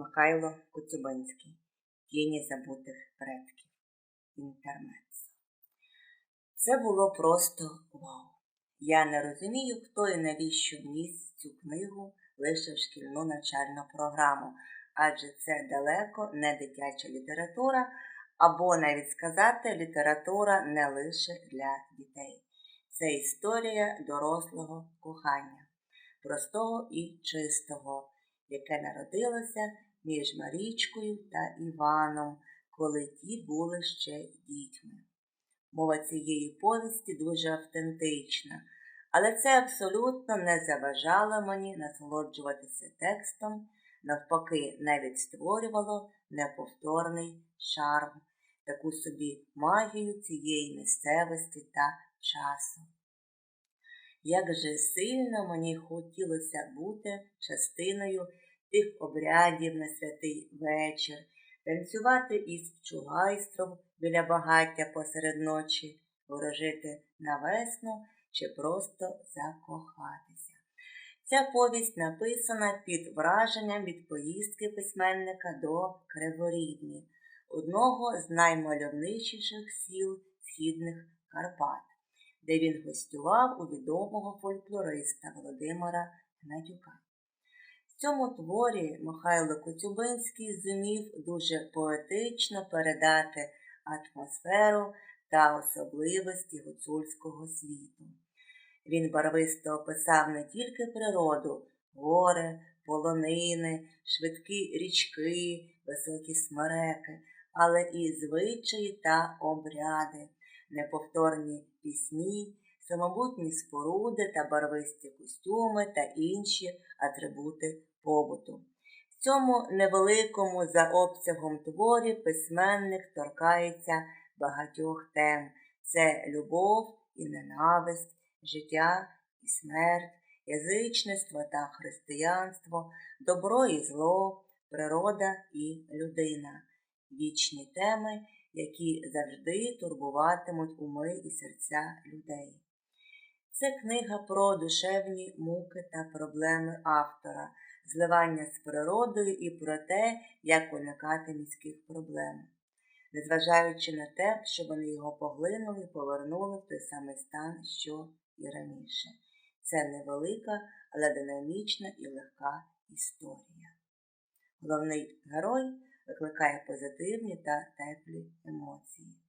Михайло Коцюбинський. Тіні забутих предків. Інтермецо. Це було просто вау. Я не розумію, хто і навіщо вніс цю книгу лише в шкільну навчальну програму, адже це далеко не дитяча література, або навіть сказати, література не лише для дітей. Це історія дорослого кохання, простого і чистого, яке народилося між Марічкою та Іваном, коли ті були ще дітьми. Мова цієї повісті дуже автентична, але це абсолютно не заважало мені насолоджуватися текстом, навпаки, навіть створювало неповторний шарм, таку собі магію цієї місцевості та часу. Як же сильно мені хотілося бути частиною тих обрядів на святий вечір, танцювати із чугайстром біля багаття посеред ночі, ворожити на весну чи просто закохатися. Ця повість написана під враженням від поїздки письменника до Криворівні, одного з наймальовничіших сіл східних Карпат, де він гостював у відомого фольклориста Володимира Гнатюка. В цьому творі Михайло Коцюбинський зумів дуже поетично передати атмосферу та особливості гуцульського світу. Він барвисто описав не тільки природу, гори, полонини, швидкі річки, високі смереки, але і звичаї та обряди, неповторні пісні, самобутні споруди та барвисті костюми та інші атрибути побуту. В цьому невеликому за обсягом творі письменник торкається багатьох тем це любов і ненависть, життя і смерть, язичництво та християнство, добро і зло, природа і людина, вічні теми, які завжди турбуватимуть уми і серця людей. Це книга про душевні муки та проблеми автора, зливання з природою і про те, як уникати міських проблем, незважаючи на те, що вони його поглинули і повернули в той самий стан, що і раніше. Це невелика, але динамічна і легка історія. Головний герой викликає позитивні та теплі емоції.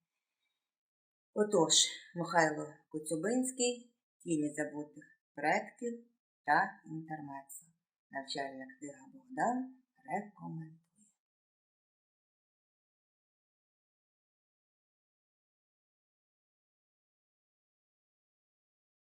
Отож, Михайло Коцюбинський Тіні забутих предків та інтермецо. Навчальна книга Богдан рекомендує.